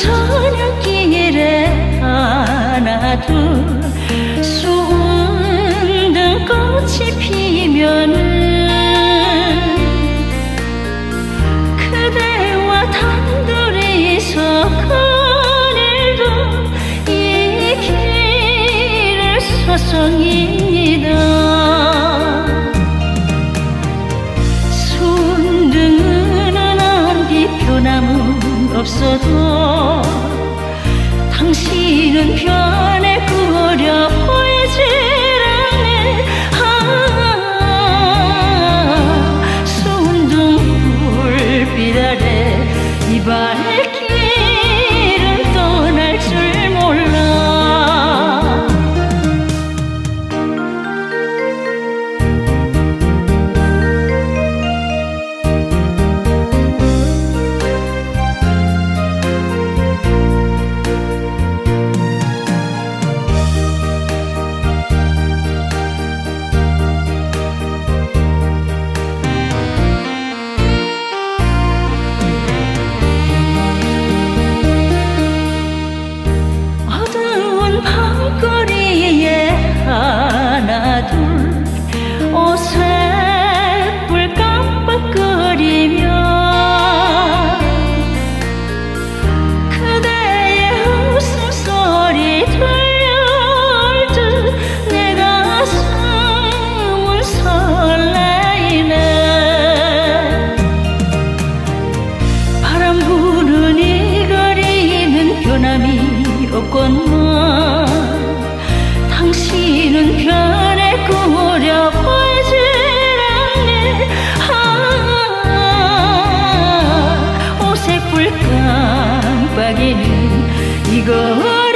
저녁길에 하나 둘 수은등 꽃이 피면은 그대와 단둘이서 그늘도 이 길을 변함은 없어도 당신 없건만 당신은 변해꾸려 보이질 않네. 아 오색 불 깜빡이는 이 거리